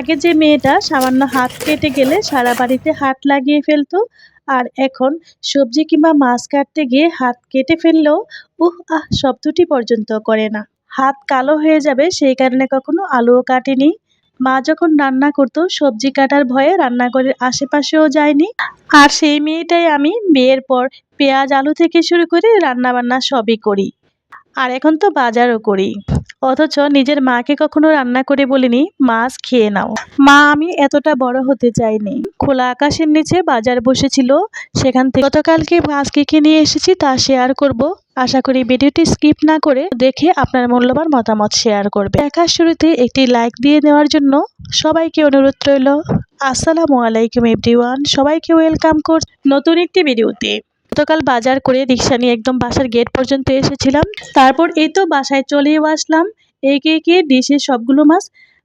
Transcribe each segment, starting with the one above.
আগে যে মেয়েটা সামান্য হাত কেটে গেলে সারা বাড়িতে হাত লাগিয়ে ফেলতো, আর এখন সবজি কিংবা মাছ কাটতে গিয়ে হাত কেটে ফেললেও উহ, আহ শব্দটি পর্যন্ত করে না। হাত কালো হয়ে যাবে, সেই কারণে কখনো আলুও কাটেনি। মা যখন রান্না করতো, সবজি কাটার ভয়ে রান্নাঘরের আশেপাশেও যায়নি। আর সেই মেয়েটাই আমি, বিয়ের পর পেঁয়াজ আলু থেকে শুরু করে রান্না বান্না সবই করি। আর এখন তো বাজারও করি। অথচ নিজের মাকে কখনো রান্না করে বলিনি, মাছ খেয়ে নাও। মা, আমি এতটা বড় হতে চাইনি। খোলা আকাশের নিচে বাজার বসেছিল। সেখান থেকে গতকালকে মাছ কে নিয়ে এসেছি তা শেয়ার করব। আশা করি ভিডিওটি স্কিপ না করে দেখে আপনার মূল্যবান মতামত শেয়ার করবে। দেখার শুরুতে একটি লাইক দিয়ে নেওয়ার জন্য সবাইকে অনুরোধ রইল। আসসালামু আলাইকুম, এভরিওয়ান। সবাইকে ওয়েলকাম কর নতুন একটি ভিডিওতে। গতকাল বাজার করে রিক্সা নিয়ে একদম বাসার গেট পর্যন্ত এসেছিলাম। তারপর এই তো বাসায় চলেও আসলাম। একে একে ডিশের সবগুলো মাছ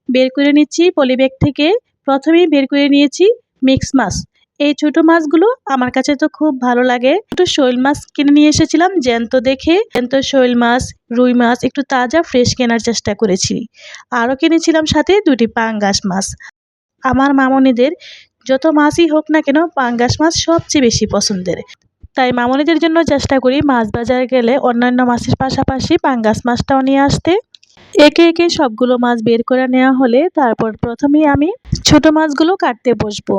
বের করে নিচ্ছি পলিব্যাগ থেকে। প্রথমেই বের করে নিয়েছি মিক্স মাছ। এই ছোট মাছগুলো আমার কাছে তো খুব ভালো লাগে। একটু শৈল মাছ কিনে নিয়ে এসেছিলাম, জ্যান্ত দেখে। জ্যান্ত শৈল মাছ, রুই মাছ, একটু তাজা ফ্রেশ কেনার চেষ্টা করেছি। আরও কিনেছিলাম সাথে দুটি পাঙ্গাস মাছ। আমার মামনিদের যত মাছই হোক না কেন, পাঙ্গাস মাছ সবচেয়ে বেশি পছন্দের। তাই মামনিদের জন্য চেষ্টা করি মাছ বাজার গেলে অন্যান্য মাছের পাশাপাশি পাঙ্গাস মাছটাও নিয়ে আসতে। একে একে সবগুলো মাছ বের করে নেওয়া হলে তারপর প্রথমেই আমি ছোট মাছগুলো কাটতে বসবো।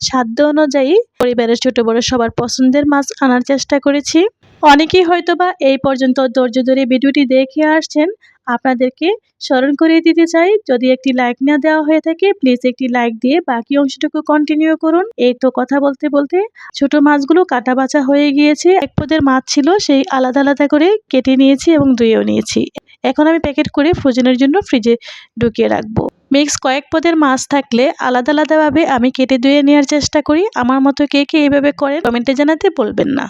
সাধ্য অনুযায়ী পরিবারের ছোট বড় সবার পছন্দের মাছ আনার চেষ্টা করেছি। অনেকেই হয়তোবা এই পর্যন্ত ধৈর্য ধরে ভিডিওটি দেখে আসছেন আপনাদেরকে স্মরণ করিয়ে দিতে চাই, যদি একটি লাইক না দেওয়া হয়ে থাকে প্লিজ একটি লাইক দিয়ে বাকি অংশটুকু কন্টিনিউ করুন। এই তো কথা বলতে বলতে ছোট মাছগুলো কাটা বাছা হয়ে গিয়েছে। এক পদের মাছ ছিল, সেই আলাদা আলাদা করে কেটে নিয়েছি এবং ধুয়েও নিয়েছি। এখন আমি প্যাকেট করে ফ্রোজেনের জন্য ফ্রিজে ঢুকিয়ে রাখব। মিক্স কয়েক পদের মাছ থাকলে আলাদা আলাদাভাবে আমি কেটে ধুয়ে নেওয়ার চেষ্টা করি। আমার মতো কে কে এইভাবে করেন কমেন্টে জানাতে বলবেন না।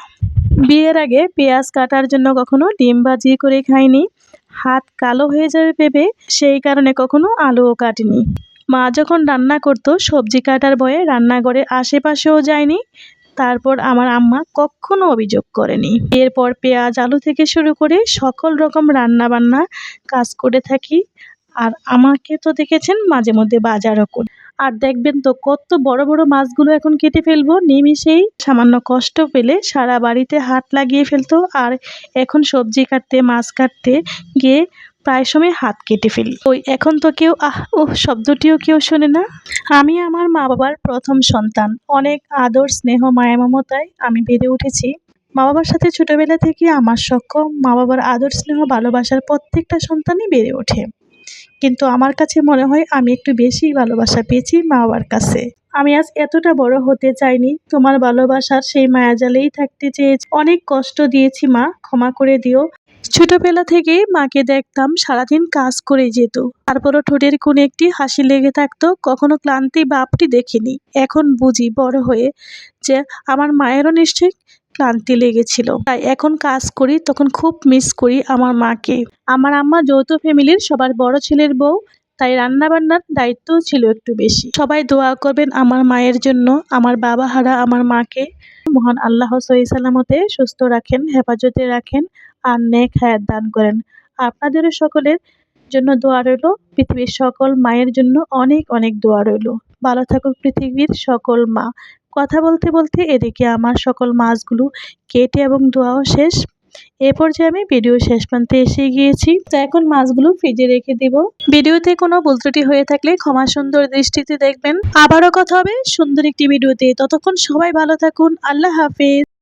বিয়ের আগে পেঁয়াজ কাটার জন্য কখনো ডিম ভাজি করে খাইনি। হাত কালো হয়ে যাবে ভেবে, সেই কারণে কখনো আলুও কাটিনি। মা যখন রান্না করত, সবজি কাটার ভয়ে রান্নাঘরের আশেপাশেও যায়নি। তারপর আমার আম্মা কখনো অভিযোগ করেনি। এরপর পেঁয়াজ আলু থেকে শুরু করে সকল রকম রান্না বান্না কাজ করে থাকি। আর আমাকে তো দেখেছেন মাঝে মধ্যে বাজারও করি। আর দেখবেন তো কত বড় বড় মাছগুলো এখন কেটে ফেলব। নিমিষেই সামান্য কষ্ট পেলে সারা বাড়িতে হাত লাগিয়ে ফেলতো। আর এখন সবজি কাটতে, মাছ কাটতে গিয়ে প্রায় সময় হাত কেটে ফেলি। ওই এখন তো কেউ, আহ ও শব্দটিও কেউ শোনে না। আমি আমার মা বাবার প্রথম সন্তান। অনেক আদর, স্নেহ, মায়া, মমতায় আমি বেড়ে উঠেছি। মা বাবার সাথে ছোটবেলা থেকে আমার সক্ষম। মা বাবার আদর, স্নেহ, ভালোবাসার প্রত্যেকটা সন্তানই বেড়ে ওঠে। কিন্তু আমার কাছে মনে হয় আমি একটু বেশি ভালোবাসা পেয়েছি মা বাবার কাছে। আমি আজ এতটা বড় হতে চাইনি, তোমার ভালোবাসার সেই মায়াজালেই থাকতে চেয়েছি। অনেক কষ্ট দিয়েছি মা, ক্ষমা করে দিও। ছোটবেলা থেকেই মাকে দেখতাম সারাদিন কাজ করে যেত। তারপরও ঠোঁটের কোণে একটি হাসি লেগে থাকতো, কখনো ক্লান্তি বাপটি দেখিনি। এখন বুঝি বড় হয়ে যে আমার মায়েরও নিশ্চয়ই ক্লান্তি লেগেছিল। তাই এখন কাজ করি, তখন খুব মিস করি আমার মাকে। আমার আম্মা যৌথ ফ্যামিলির সবার বড় ছেলের বউ, তাই রান্না বান্নার দায়িত্বও ছিল একটু বেশি। সবাই দোয়া করবেন আমার মায়ের জন্য, আমার বাবা হারা আমার মাকে। মহান আল্লাহ সহি সালামতে সুস্থ রাখেন, হেফাজতে রাখেন, আর নেক হায়াত দান করেন। আপনাদেরও সকলের জন্য দোয়া রইল। পৃথিবীর সকল মায়ের জন্য অনেক অনেক দোয়া রইল। ভালো থাকুক পৃথিবীর সকল মা। কথা বলতে বলতে এদিকে আমার সকল মাছগুলো কেটে এবং ধোয়াও শেষ। এ পর্যায়ে আমি ভিডিও শেষ প্রান্তে এসে গিয়েছি। তো এখন মাছগুলো ফ্রিজে রেখে দিব। ভিডিওতে কোনো ভুল ত্রুটি হয়ে থাকলে ক্ষমা সুন্দর দৃষ্টিতে দেখবেন। আবারও কথা হবে সুন্দর একটি ভিডিওতে। ততক্ষণ সবাই ভালো থাকুন। আল্লাহ হাফেজ।